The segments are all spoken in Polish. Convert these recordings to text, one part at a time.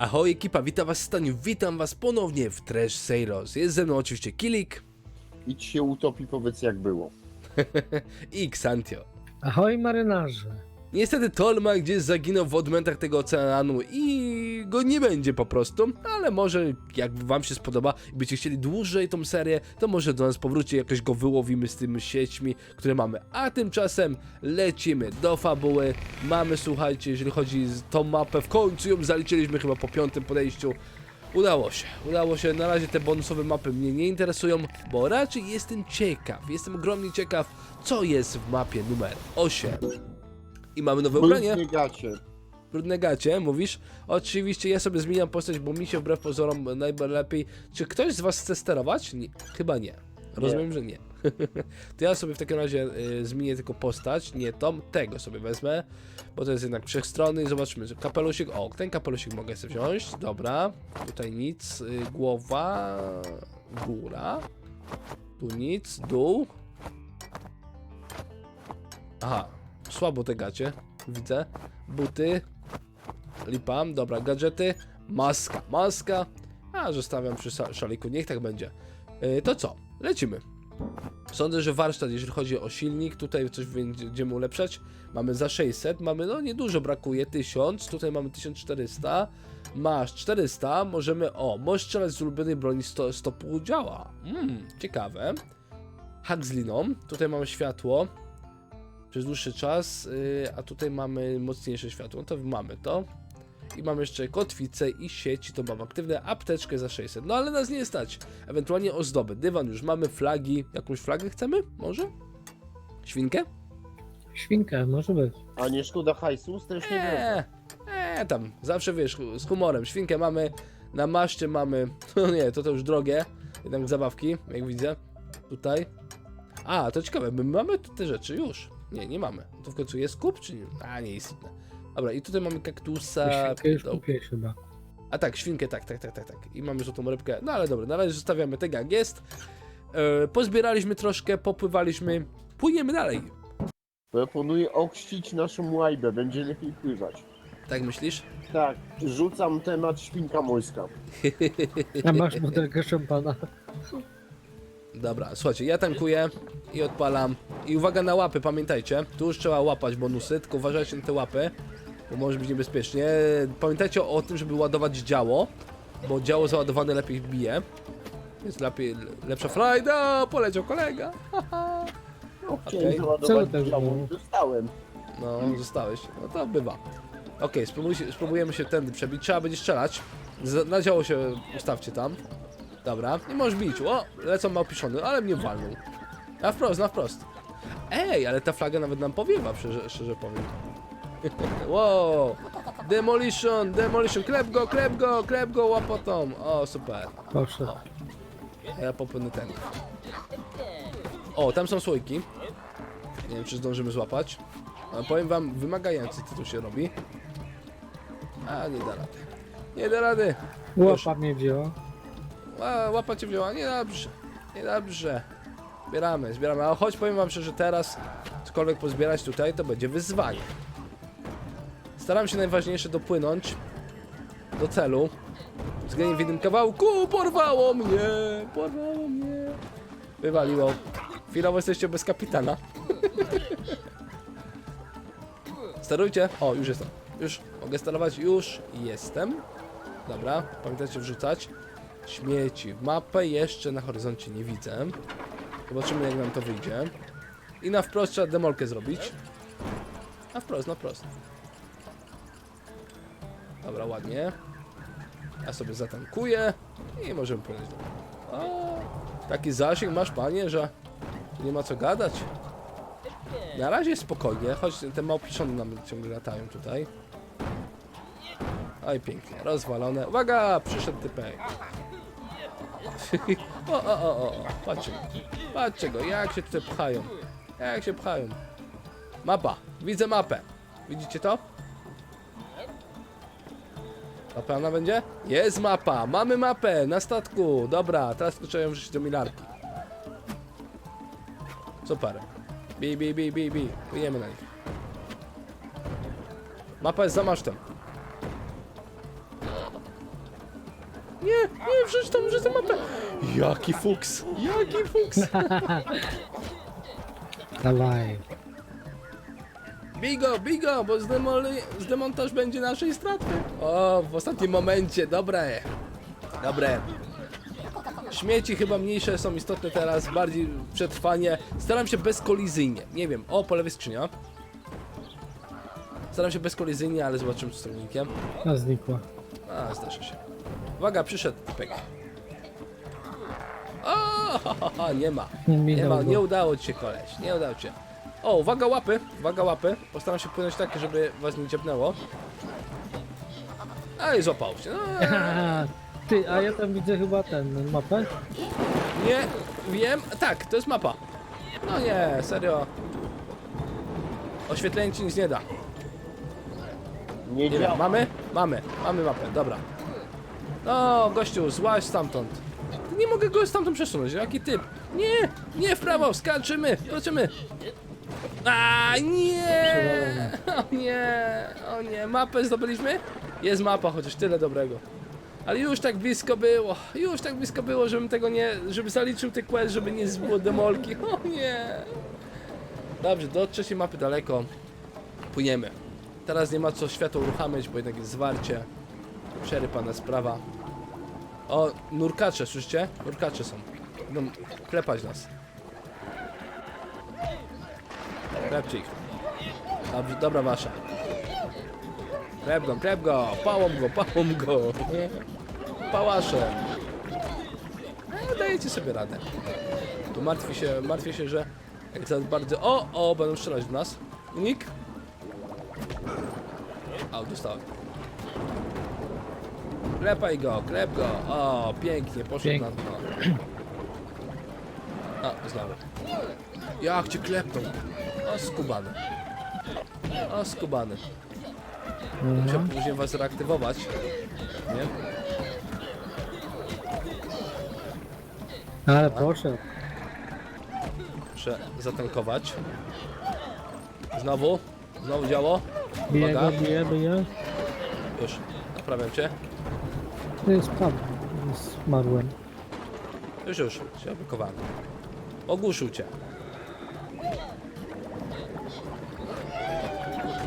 Ahoj ekipa, witam was Staniu, witam was ponownie w Trash Sailors. Jest ze mną oczywiście Kilik Idź się utopi, powiedz jak było. i Xantio. Ahoj marynarze. Niestety Tolma gdzieś zaginął w odmętach tego oceanu i go nie będzie po prostu, ale może jak wam się spodoba i byście chcieli dłużej tą serię, to może do nas powróci, jakoś go wyłowimy z tymi sieciami, które mamy. A tymczasem lecimy do fabuły. Mamy, słuchajcie, jeżeli chodzi o tą mapę, w końcu ją zaliczyliśmy chyba po piątym podejściu. Udało się, udało się. Na razie te bonusowe mapy mnie nie interesują, bo raczej jestem ciekaw, jestem ogromnie ciekaw, co jest w mapie numer 8. I mamy nowe ubranie. Brudnie gacie. Brudne gacie, mówisz? Oczywiście ja sobie zmieniam postać, bo mi się wbrew pozorom najlepiej. Czy ktoś z was chce sterować? Nie, chyba nie. Rozumiem, że nie. to ja sobie w takim razie y, zmienię tylko postać, nie tą, tego sobie wezmę, bo to jest jednak wszechstronny i zobaczymy. że Kapelusik, o, ten kapelusik mogę sobie wziąć, dobra. Tutaj nic, y, głowa, góra, tu nic, dół. Aha, słabo te gacie, widzę. Buty, lipa, dobra, gadżety, maska, maska, a zostawiam przy szaliku, niech tak będzie. Yy, to co, lecimy. Sądzę, że warsztat, jeżeli chodzi o silnik, tutaj coś będziemy ulepszać. Mamy za 600, mamy, no niedużo brakuje, 1000, tutaj mamy 1400. Masz 400, możemy, o, możesz strzelać z ulubionej broni 100, 100 pół działa. Mmm, ciekawe. Hak z liną, tutaj mamy światło przez dłuższy czas, yy, a tutaj mamy mocniejsze światło, no to mamy to. I mamy jeszcze kotwicę i sieci, to mam aktywne, apteczkę za 600, no ale nas nie stać. Ewentualnie ozdoby, dywan już mamy, flagi, jakąś flagę chcemy? Może? Świnkę? Świnka, może być. A nie szkoda hajsu? Strasznie drogo. Eee, eee, tam, zawsze wiesz, z humorem. Świnkę mamy, na maszcie mamy, no nie, to to już drogie, jednak zabawki, jak widzę, tutaj. A, to ciekawe, my mamy te rzeczy już. Nie, nie mamy. To w końcu jest kup, czy nie? A, nie istotne. Dobra, i tutaj mamy kaktusa. Świnkę już do- kupiłeś chyba. A tak, świnkę, tak, tak, tak, tak, tak. I mamy złotą rybkę. No ale dobra, na razie zostawiamy tego jak jest. E, pozbieraliśmy troszkę, popływaliśmy. Płyniemy dalej. Proponuję ochrzcić naszą łajbę, będzie lepiej pływać. Tak myślisz? Tak, rzucam temat świnka morska. A masz butelkę szampana. Dobra, słuchajcie, ja tankuję i odpalam. I uwaga na łapy, pamiętajcie. Tu już trzeba łapać bonusy, tylko uważajcie na te łapy, bo może być niebezpiecznie. Pamiętajcie o tym, żeby ładować działo, bo działo załadowane lepiej bije. Jest lepiej, lepsza frajda, poleciał kolega. Okej. załadować Co też działo, było? dostałem. No, zostałeś. No to bywa. Okej, spróbujcie- spróbujemy się tędy przebić. Trzeba będzie strzelać. Z, na działo się ustawcie tam. Dobra, nie możesz bić. O, lecą małpiszony, ale mnie walnął. Na wprost, na wprost. Ej, ale ta flaga nawet nam powiewa, szczerze, szczerze powiem. wow! Demolition, demolition, klep go, klep go, klep go, łapotą. O, super. Proszę. Ja popłynę ten. O, tam są słoiki. Nie wiem, czy zdążymy złapać. Ale powiem wam, wymagający tytuł się robi. A, nie da rady. Nie da rady. Łapa mnie wzięła. A, łapa cię wzięła. Niedobrze. Niedobrze. Zbieramy, zbieramy. A choć powiem wam szczerze, teraz cokolwiek pozbierać tutaj, to będzie wyzwanie. Staram się najważniejsze dopłynąć do celu. Zgadnij w jednym kawałku. Porwało mnie! Porwało mnie! Wywaliło. Chwilowo jesteście bez kapitana. Sterujcie. O, już jestem. Już mogę sterować. Już jestem. Dobra, pamiętajcie wrzucać. Śmieci. Mapę jeszcze na horyzoncie nie widzę. Zobaczymy jak nam to wyjdzie. I na wprost trzeba demolkę zrobić. Na wprost, na wprost. Dobra, ładnie. Ja sobie zatankuję i możemy płynąć dalej. Taki zasięg masz, panie, że nie ma co gadać. Na razie spokojnie, choć te małpiszony nam ciągle latają tutaj. Oj, pięknie, rozwalone. Uwaga, przyszedł typek. O, o, o, o, patrzcie. Patrzcie go, jak się tutaj pchają. Jak się pchają. Mapa, widzę mapę. Widzicie to? Mapa ona będzie? Jest mapa, mamy mapę na statku. Dobra, teraz tylko trzeba ją wrzucić do milarki. Super. Bi, bi, bi, bi, bi. Płyniemy na nich. Mapa jest za masztem. Nie, nie, wrzuć tam, wrzuć tę mapę. Jaki fuks, jaki fuks. Dawaj. Bigo, bigo, bo zdemoli, zdemontaż będzie naszej straty. O, w ostatnim momencie, dobre. Dobre. Śmieci chyba mniejsze są istotne teraz, bardziej przetrwanie. Staram się bezkolizyjnie. Nie wiem, o, po lewej skrzynia. Staram się bezkolizyjnie, ale zobaczymy z sterownikiem. A znikła. A, zdarza się. Uwaga, przyszedł typek. O, ha, ha, ha, nie ma. Nie ma, nie udało ci się koleś, nie udało ci się. O, uwaga łapy, uwaga łapy. Postaram się płynąć tak, żeby was nie dziabnęło. A i złapał się. No, Ty, a ja tam widzę chyba ten, mapę. nie, wiem. Tak, to jest mapa. No nie, serio. Oświetlenie ci nic nie da. Nie Nie działa. wiem, mamy? Mamy, mamy mapę, dobra. No, gościu, złaź stamtąd. Nie mogę go stamtąd przesunąć, jaki typ. Nie, nie w prawo, skaczymy, zobaczymy. A nie! O nie, o nie, mapę zdobyliśmy? Jest mapa, chociaż tyle dobrego. Ale już tak blisko było, już tak blisko było, żebym tego nie, żeby zaliczył te quest, żeby nie było demolki. O nie! Dobrze, do trzeciej mapy daleko. Płyniemy. Teraz nie ma co światło uruchamiać, bo jednak jest zwarcie. Przerypana sprawa. O, nurkacze, słyszycie? Nurkacze są. Będą klepać nas. Klepcie ich. Dobrze, dobra wasza. Klep go, klep go, pałą go, pałą go. Pałaszem. No, dajecie sobie radę. Tu martwi się, martwię się, że jak za bardzo... O, o, będą strzelać w nas. Unik. O, dostałem. Klepaj go, klep go. O, pięknie, poszedł na dno. A, znowu. Jak cię klepnął. O, skubany. O, skubany. Musiał później was reaktywować. Nie? Ale poszedł. Muszę zatankować. Znowu. Znowu działo. Bije Uwaga. go, bije, bije. Już. Naprawiam cię. Ty spadł. Zmarłem. Już, już. Się blokowałem. Ogłuszył cię.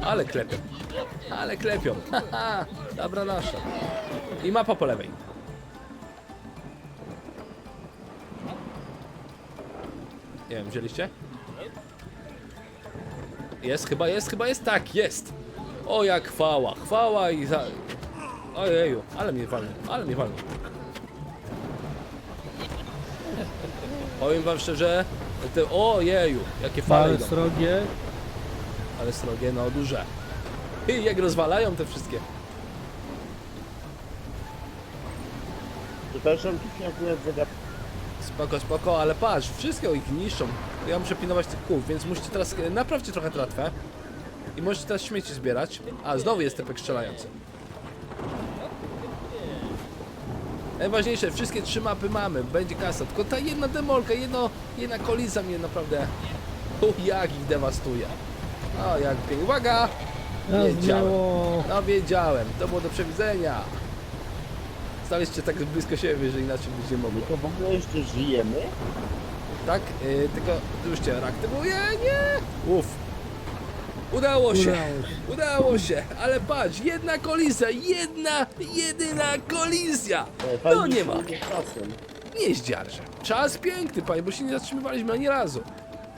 Ale klepią. Ale klepią. Haha. Dobra nasza. I mapa po lewej. Nie wiem, wzięliście? Jest, chyba jest, chyba jest. Tak, jest. O, jak chwała. Chwała i za... Ojeju, ale mnie walnął, ale mnie walnął. Powiem wam szczerze, te, o jeju, jakie fale Ale idą. srogie. Ale srogie, no duże. I jak rozwalają te wszystkie. Przepraszam, tu się akurat. Spoko, spoko, ale patrz, wszystkie ich niszczą. Ja muszę pilnować tych kół, więc musicie teraz, e, naprawcie trochę tratwę. I możecie teraz śmieci zbierać. A, znowu jest typek strzelający. Najważniejsze, wszystkie trzy mapy mamy, będzie kasa. Tylko ta jedna demolka, jedno, jedna kolizja mnie naprawdę... U, jak ich dewastuje. O, jak pięknie. Uwaga! Wiedziałem. No wiedziałem, to było do przewidzenia. Staliście tak blisko siebie, że inaczej być nie mogło. To w ogóle jeszcze żyjemy? Tak, yy, tylko już cię reaktywuję, nie! Uff. Udało się, Udało się. ale patrz, jedna kolizja, jedna, jedyna kolizja! No nie ma, nie zdziarże. Czas piękny, panie, bo się nie zatrzymywaliśmy ani razu.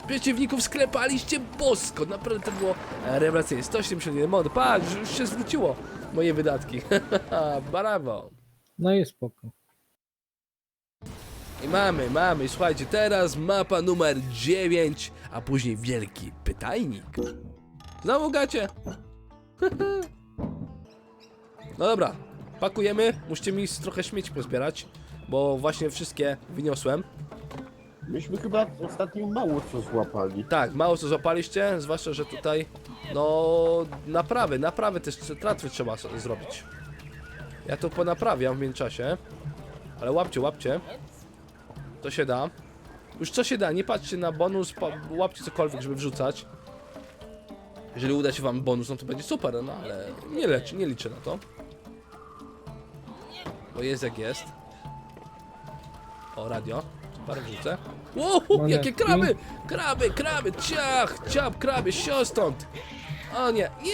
Przeciwników sklepaliście bosko, naprawdę to było rewelacyjnie. 171 mod, patrz, już się zwróciło moje wydatki. Brawo. No i spoko. I mamy, mamy, słuchajcie, teraz mapa numer 9, a później wielki pytajnik. Znowu gacie. No dobra, pakujemy, musicie mi trochę śmieci pozbierać, bo właśnie wszystkie wyniosłem. Myśmy chyba ostatnio mało co złapali. Tak, mało co złapaliście, zwłaszcza, że tutaj, no, naprawy, naprawy też tratwy trzeba zrobić. Ja to ponaprawiam w międzyczasie, ale łapcie, łapcie. To się da. Już co się da, nie patrzcie na bonus, pa- łapcie cokolwiek, żeby wrzucać. Jeżeli uda się wam bonus, no to będzie super, no ale nie, lecz, nie liczę na to. Bo jest jak jest. O, radio. Super, wrzucę. Wow, jakie kraby! Kraby, kraby, ciach, ciap, kraby, sio stąd! O nie, nie, nie,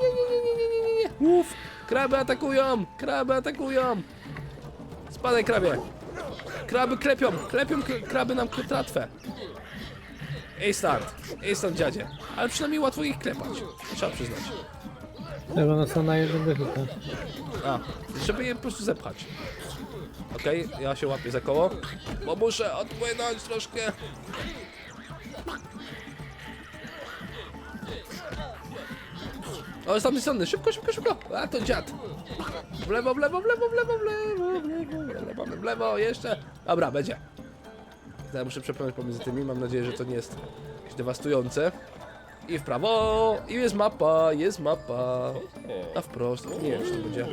nie, nie, nie, nie, nie, nie, nie. Uf, kraby atakują, kraby atakują. Spadaj, krabie. Kraby klepią, klepią kraby nam tratwę. Ej start, ej stąd dziadzie. Ale przynajmniej łatwo ich klepać, trzeba przyznać. Jak one są na jednym wychyta. A, żeby je po prostu zepchać. Okej, ja się łapię za koło, bo muszę odpłynąć troszkę. O, jest tamtej strony, szybko, szybko, szybko. A, to dziad. W lewo, w lewo, w lewo, w lewo, w lewo, w lewo, w lewo, w lewo, jeszcze. Dobra, będzie. Ja muszę przepłynąć pomiędzy tymi, mam nadzieję, że to nie jest jakieś dewastujące. I w prawo, i jest mapa, jest mapa. A wprost, nie wiem, czy to będzie.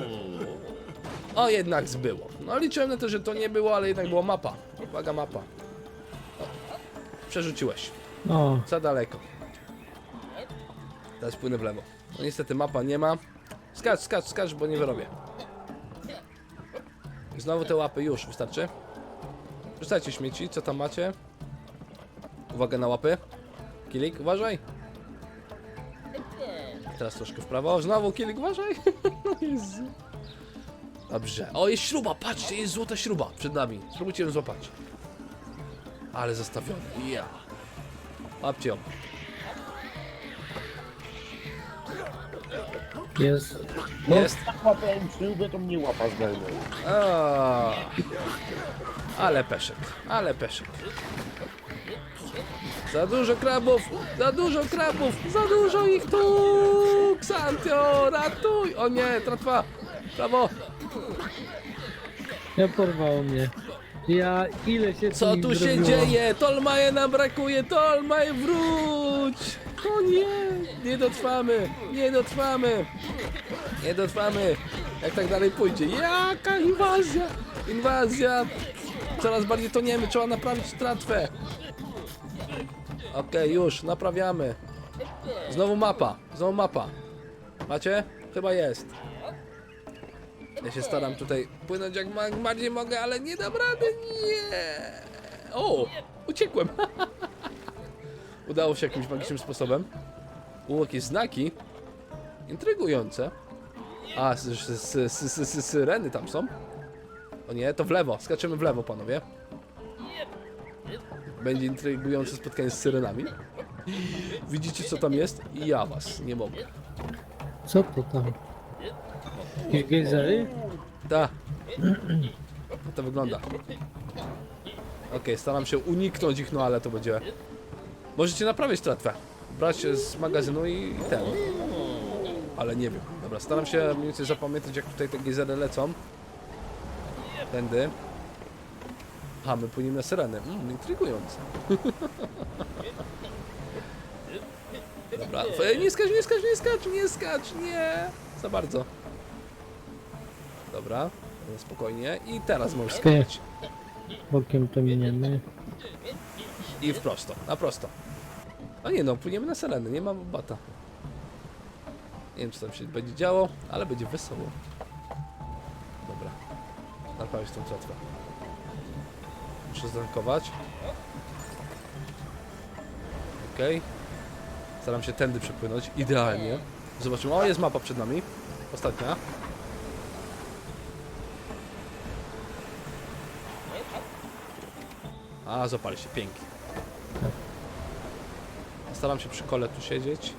O, jednak zbyło. No liczyłem na to, że to nie było, ale jednak była mapa. Uwaga, mapa. O, przerzuciłeś. O, Za daleko. Teraz płynę w lewo. No niestety mapa nie ma. Skacz, skacz, skacz, bo nie wyrobię. Znowu te łapy, już, wystarczy. Rzucajcie śmieci, co tam macie? Uwaga na łapy. Kilik, uważaj. Teraz troszkę w prawo. Znowu kilik, uważaj. Jezu. Dobrze. O, jest śruba, patrzcie, jest złota śruba przed nami. Spróbujcie ją złapać. Ale zastawiony. Ja. Łapcie ją. jest. No, Jest. jak łapałem śrubę, to mnie łapa zgarnęła. O, ale peszek, ale peszek. Za dużo krabów, za dużo krabów, za dużo ich tu! Ksantio, ratuj! O nie, tratwa! Prawo! Ja porwało mnie. Ja ile się Co tu się zrobiło? dzieje? Tolmaje nam brakuje, Tolmaj wróć! O nie, nie dotrwamy, nie dotrwamy, nie dotrwamy. Jak tak dalej pójdzie, jaka inwazja, inwazja. Coraz bardziej toniemy, trzeba naprawić tratwę. Okej, już, naprawiamy. Znowu mapa, znowu mapa. Macie? Chyba jest. Ja się staram tutaj płynąć jak bardziej mogę, ale nie dam rady, nie. O, uciekłem. Udało się jakimś magicznym sposobem. U, jakieś znaki. Intrygujące. A, syreny tam są. O nie, to w lewo. Skaczemy w lewo, panowie. Będzie intrygujące spotkanie z syrenami. Widzicie, co tam jest? I ja was nie mogę. Co to tam? Jakieś gejzery? Da. Jak to wygląda? Okej, staram się uniknąć ich, no ale to będzie... Możecie naprawić tratwę. Brać z magazynu i i ten. Ale nie wiem. Dobra, staram się mniej więcej zapamiętać, jak tutaj te gejzery lecą. Tędy. A, my płyniemy na syreny. Mm, intrygujące. Dobra, nie skacz, nie skacz, nie skacz, nie skacz, nie! Za bardzo. Dobra, spokojnie. I teraz możesz skakać. Bokiem to miniemy. I w prosto, na prosto. A nie no, płyniemy na Serenę, nie mam bata. Nie wiem, co tam się będzie działo, ale będzie wesoło. Naprawić tą tratwę. Muszę zdankować. Okej. Staram się tędy przepłynąć, idealnie. Zobaczymy, o jest mapa przed nami. Ostatnia. A, zapali się, pięknie. Staram się przy kole tu siedzieć.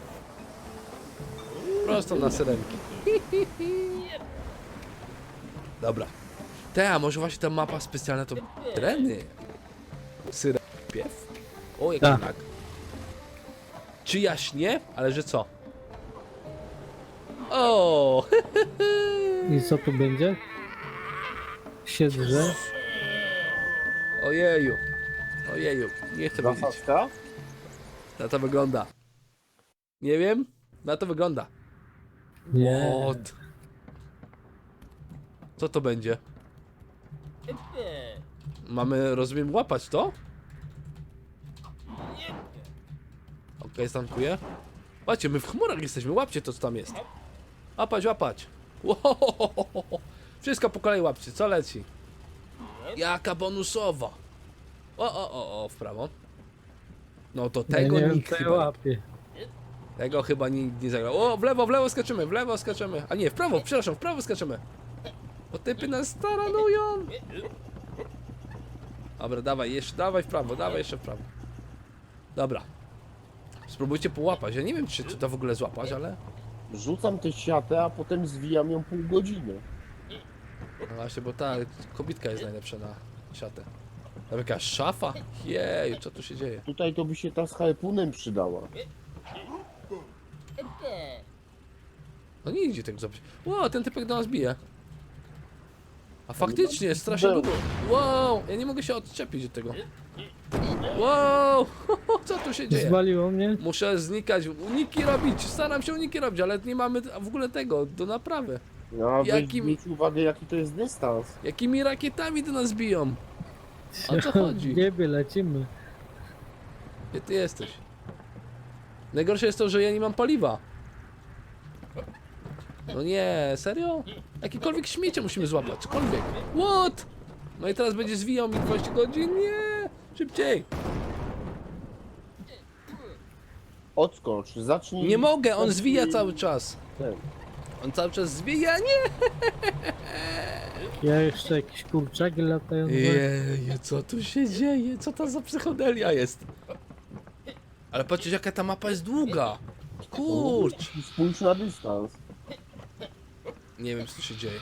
Prosto na syrenki. Dobra. Te, a może właśnie ta mapa specjalna to treny. Syren piew. O, jaki Tak. znak. Czy jaśnie? Ale że co? O! I co tu będzie? Siedrze. Ojeju. Ojeju. Nie chcę wiedzieć. Zasadzka? Na to wygląda. Nie wiem. Na to wygląda. Nie. Od. Co to będzie? Mamy, rozumiem, łapać to? Okej, stankuję. Patrzcie, my w chmurach jesteśmy, łapcie to, co tam jest. Łapać, łapać. Wszystko po kolei łapcie, co leci? Jaka bonusowa! O, o, o, o, w prawo. No to tego nie wiem, nikt chyba, łapię. tego chyba nikt nie zagrał. O, w lewo, w lewo skaczemy, w lewo skaczemy. A nie, w prawo, przepraszam, w prawo skaczemy. Bo typy nas taranują. Dobra, dawaj, jeszcze, dawaj w prawo, dawaj jeszcze w prawo. Dobra. Spróbujcie połapać. Ja nie wiem, czy to w ogóle złapać, ale... Rzucam tę siatę, a potem zwijam ją pół godziny. No właśnie, bo ta kobitka jest najlepsza na siatę. Tam jakaś szafa? Jej, co tu się dzieje? Tutaj to by się ta z harpunem przydała. No nie idzie tego zobaczyć. Wow, ten typek do nas bije. A faktycznie, strasznie długo. Wow, ja nie mogę się odczepić od tego. Wow, co tu się dzieje? Zwaliło mnie? Muszę znikać, uniki robić, staram się uniki robić, ale nie mamy w ogóle tego do naprawy. No, Jakim- zwróć uwagę jaki to jest dystans. Jakimi rakietami do nas biją? O co chodzi? W niebie lecimy. Gdzie ty jesteś? Najgorsze jest to, że ja nie mam paliwa. No nie, serio? Jakiekolwiek śmiecie musimy złapać, cokolwiek. What? No i teraz będzie zwijał mi 20 godzin? Nie! Szybciej! Odskocz, zacznij... Nie mogę, on zwija cały czas. ten. On cały czas zwija, nie! Ja jeszcze jakieś kurczaki latające. Jej, co tu się dzieje? Co to za psychodelia jest? Ale patrzcie, jaka ta mapa jest długa. Kurcz. Spójrz na dystans. Nie wiem, co tu się dzieje.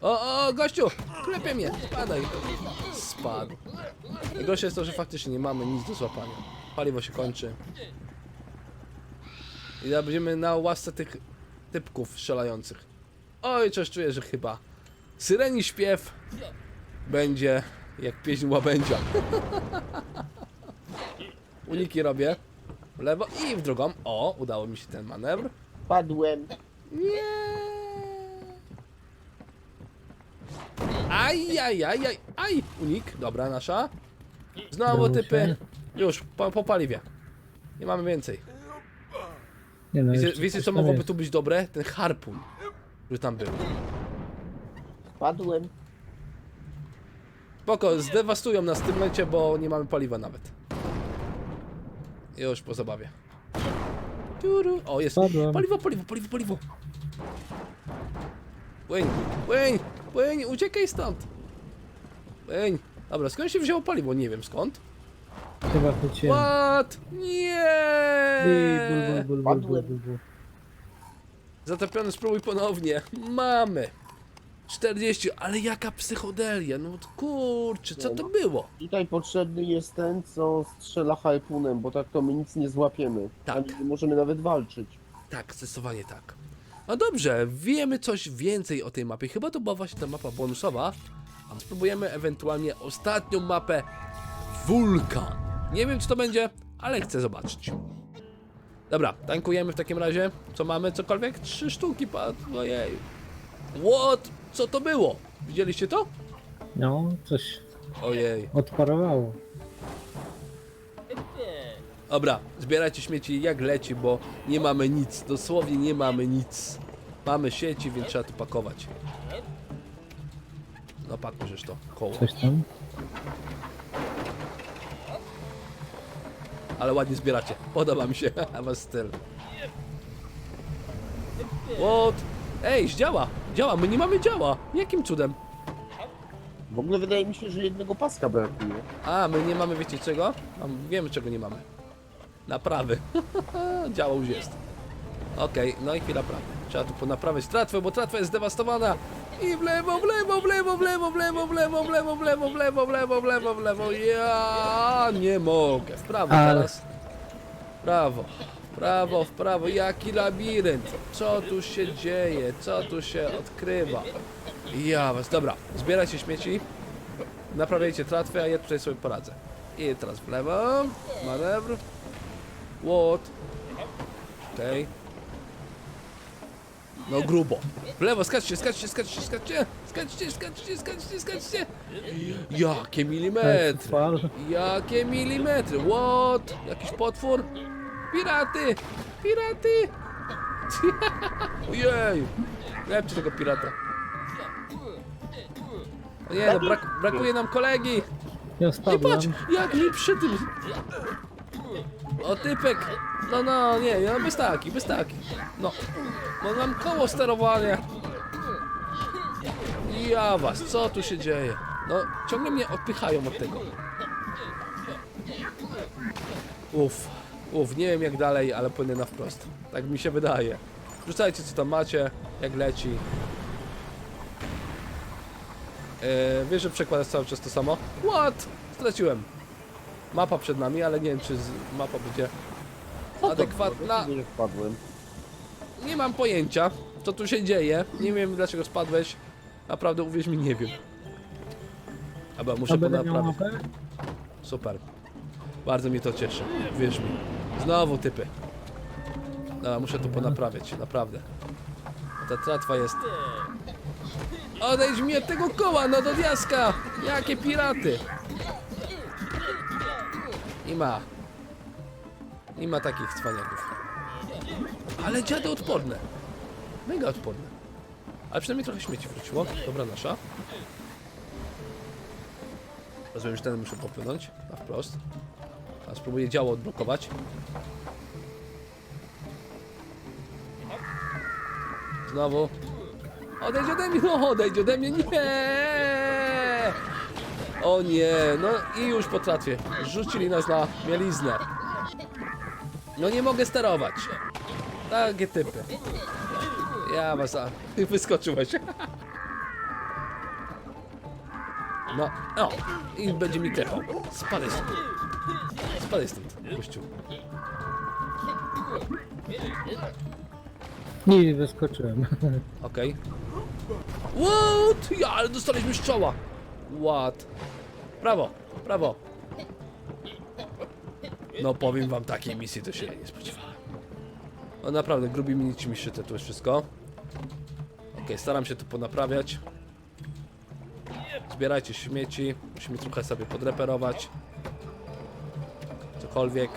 O, o, gościu! Klepie mnie! Spadaj! Spadł. Najgorsze jest to, że faktycznie nie mamy nic do złapania. Paliwo się kończy. I teraz będziemy na łasce tych typków strzelających. Oj, coś czuję, że chyba syreni śpiew będzie jak pieśń łabędzia. Uniki robię. W lewo i w drugą. O, udało mi się ten manewr. Padłem. Nie. Aj, aj, aj, aj, aj. Unik, dobra, nasza. Znowu Udało typy. się. Już, po, po paliwie. Nie mamy więcej. Nie no, Wiecie, jeszcze wiecie coś co tam mogłoby jest. tu być dobre? Ten harpun, który tam był. Padłem. Spoko, zdewastują nas w tym momencie, bo nie mamy paliwa nawet. Już po zabawie. Turu. O, jest. Padłem. Paliwo, paliwo, paliwo, paliwo. Płyń, płyń, płyń, uciekaj stąd. Płyń. Dobra, skąd się wzięło paliwo? Nie wiem skąd. Chyba chwyciłem. What? Nie! Bul, bul, bul, bul, bul, Padłem. bul, bul. Zatopiony, spróbuj ponownie. Mamy. 40, ale jaka psychodelia, no kurczę, co to było? Tutaj potrzebny jest ten, co strzela harpunem, bo tak to my nic nie złapiemy. Tak. Ani nie możemy nawet walczyć. Tak, zdecydowanie tak. No dobrze, wiemy coś więcej o tej mapie. Chyba to była właśnie ta mapa bonusowa. A spróbujemy ewentualnie ostatnią mapę Wulkan. Nie wiem, czy to będzie, ale chcę zobaczyć. Dobra, tankujemy w takim razie. Co mamy? Cokolwiek? Trzy sztuki padły. Ojej. What? Co to było? Widzieliście to? No, coś Ojej. odparowało. Dobra, zbierajcie śmieci jak leci, bo nie mamy nic. Dosłownie nie mamy nic. Mamy sieci, więc trzeba tu pakować. No pakuj żeż to, koło. Coś tam. Ale ładnie zbieracie. Podoba mi się wasz styl. What? Ej, działa! Działa, my nie mamy działa! Jakim cudem? W ogóle wydaje mi się, że jednego paska brakuje. A, my nie mamy, wiecie czego? Wiemy czego nie mamy. Naprawy. Działa już jest. Okej, no i chwila prawdy. Trzeba tu ponaprawiać tratwę, bo tratwa jest zdewastowana. I w lewo, w lewo, w lewo, w lewo, w lewo, w lewo, w lewo, w lewo, w lewo, w lewo, w lewo, w lewo. Ja nie mogę. W prawo teraz. Prawo. W prawo, w prawo. Jaki labirynt. Co tu się dzieje? Co tu się odkrywa? Ja was. Dobra, zbierajcie śmieci. Naprawiajcie tratwę, a ja tutaj sobie poradzę. I teraz w lewo. Manewr. What? Okej. No grubo. W lewo, skaczcie, skaczcie, skaczcie, skaczcie. Skaczcie, skaczcie, skaczcie, skaczcie. Jakie milimetry. Jakie milimetry. What? Jakiś potwór? Piraty! Piraty! Ojej! Lepcie tego pirata. O nie, no brak, brakuje nam kolegi. Ja I spadłem. patrz, jak mi przy tym... O, typek. No, no, nie, no bez taki, bez taki. No, no nam koło sterowania. Ja was, co tu się dzieje? No, ciągle mnie odpychają od tego. Uff, uff, nie wiem jak dalej, ale płynę na wprost. Tak mi się wydaje. Rzucajcie co tam macie, jak leci. Eee, wiesz, że przekładasz cały czas to samo? What? Straciłem. Mapa przed nami, ale nie wiem czy z... mapa będzie adekwatna. Nie wpadłem. Nie mam pojęcia, co tu się dzieje. Nie wiem dlaczego spadłeś. Naprawdę uwierz mi, nie wiem. Albo muszę ponaprawić. mapę? Super. Bardzo mnie to cieszy. Wierz mi. Znowu typy. No, muszę tu ponaprawiać, naprawdę. Ta tratwa jest. Odejdź mi od tego koła, no do diaska! Jakie piraty! Nie ma. Nie ma takich cwaniaków. Ale dziady odporne. Mega odporne. Ale przynajmniej trochę śmieci wróciło. Dobra nasza. Rozumiem, że ten muszę popłynąć na wprost. A spróbuję działo odblokować. Znowu. Odejdź ode mnie, no odejdź ode mnie, nie! O nie, no i już po tratwie. Rzucili nas na mieliznę. No nie mogę sterować. Takie typy. Ja was, a wyskoczyłeś. No, o, i będzie mi klepał. Spadaj stąd. Spadaj stąd, gościu. Nie, wyskoczyłem. Okej. What? Ja, ale dostaliśmy czoła. What? Brawo, brawo. No powiem wam, takiej misji to się nie spodziewałem. No naprawdę, grubi minici mi szyte, tu jest wszystko. Okej, staram się to ponaprawiać. Zbierajcie śmieci, musimy trochę sobie podreperować. Cokolwiek.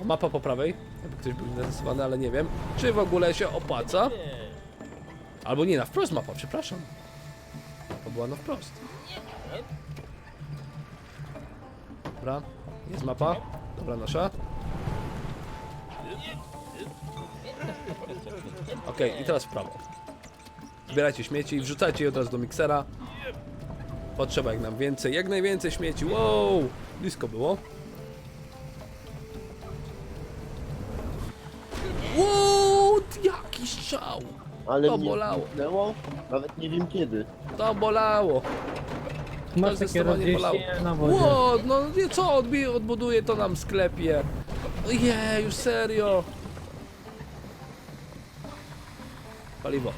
O, mapa po prawej, jakby ktoś był interesowany, ale nie wiem, czy w ogóle się opłaca. Albo nie, na wprost mapa, przepraszam. Mapa była na wprost. Dobra, jest mapa. Dobra, nasza. Okej, i teraz w prawo. Zbierajcie śmieci i wrzucajcie je od razu do miksera. Potrzeba jak nam więcej, jak najwięcej śmieci. Wow, blisko było. Ale To mnie bolało. zniknęło, Nawet nie wiem kiedy. To bolało. Masz takie zdecydowanie na wodzie. Ło, no nie co, odbije, odbuduje to nam sklepie. Je, już serio. Paliwo.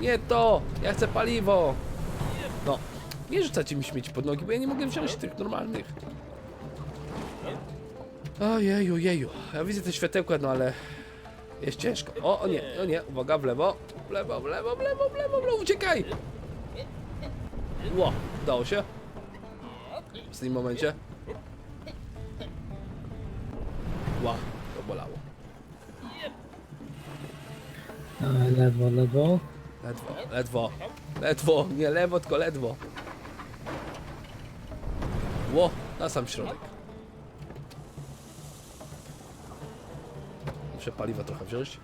Nie to, ja chcę paliwo. No, nie rzucacie mi śmieci pod nogi, bo ja nie mogę wziąć tych normalnych. Ojeju, jeju. Ja widzę te światełka, no ale jest ciężko. O, o nie, o nie, uwaga, w lewo, w lewo, w lewo, w lewo, w lewo, w lewo, uciekaj! Ło, udało się. W tym momencie. Ła, to bolało. A, lewo, lewo. Ledwo, ledwo, ledwo, nie lewo, tylko ledwo. Ło, na sam środek. Muszę paliwa trochę wziąć.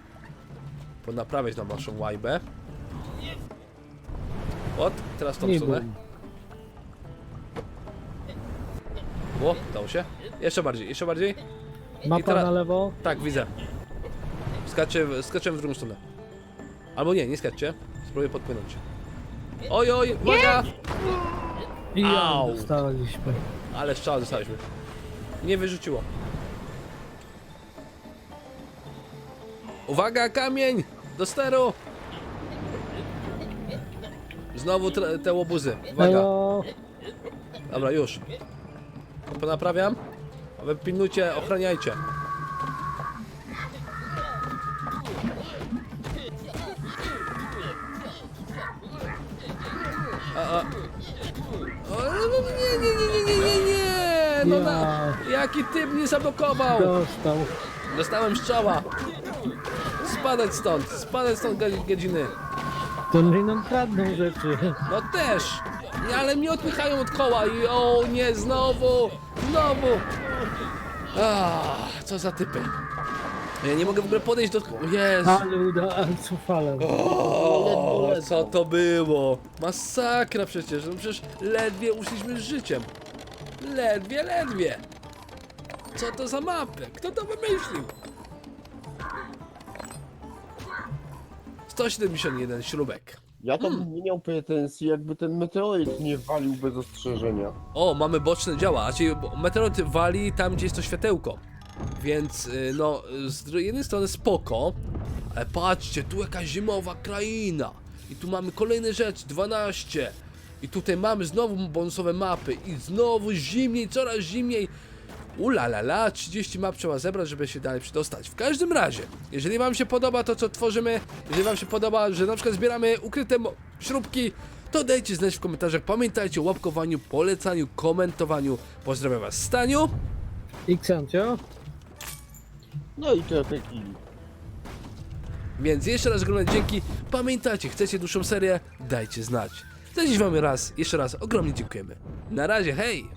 Ponaprawiać na naszą łajbę. Ot, teraz tą I stronę. bum. Ło, udało się. Jeszcze bardziej, jeszcze bardziej. Mapa teraz- na lewo. Tak, widzę. Skaczę, w- skaczę w drugą stronę. Albo nie, nie skaczcie. Spróbuję podpłynąć. Oj, oj, uwaga! I Au. dostaliśmy. Ale strzał dostaliśmy. Nie wyrzuciło. Uwaga, kamień! Do steru! Znowu te łobuzy. Uwaga. Elo. Dobra, już. Ponaprawiam. A wy pilnujcie, ochraniajcie. A, a. O, no, no, nie, nie, nie, nie, nie, nie, nie! No na, jaki typ mnie zablokował! Dostał. Dostałem strzała. Spadać stąd, spadać stąd gadzi- gadziny. To oni nam kradną rzeczy. No też, ale mnie odpychają od koła i o nie, znowu, znowu. Ah, co za typy. Ja nie mogę w ogóle podejść do... Jezu. Ale uda, co falę. O, co to było? Masakra przecież, no przecież ledwie uszliśmy z życiem. Ledwie, ledwie. Co to za mapę? Kto to wymyślił? 171 śrubek. Ja to Hmm. bym nie miał pretensji, jakby ten meteoryt nie walił bez ostrzeżenia. O, mamy boczne działa, a czyli meteoryt wali tam, gdzie jest to światełko. Więc, y, no, z jednej strony spoko, ale patrzcie, tu jakaś zimowa kraina. I tu mamy kolejne rzeczy, 12. I tutaj mamy znowu bonusowe mapy i znowu zimniej, coraz zimniej. Ula la la, 30 map trzeba zebrać, żeby się dalej przedostać. W każdym razie, jeżeli wam się podoba to, co tworzymy, jeżeli wam się podoba, że na przykład zbieramy ukryte mo- śrubki, to dajcie znać w komentarzach. Pamiętajcie o łapkowaniu, polecaniu, komentowaniu. Pozdrawiam was, Staniu. I Xancio? No i trochę kili. Więc jeszcze raz ogromne dzięki. Pamiętajcie, chcecie dłuższą serię? Dajcie znać. Za dziś wam raz, jeszcze raz ogromnie dziękujemy. Na razie, hej!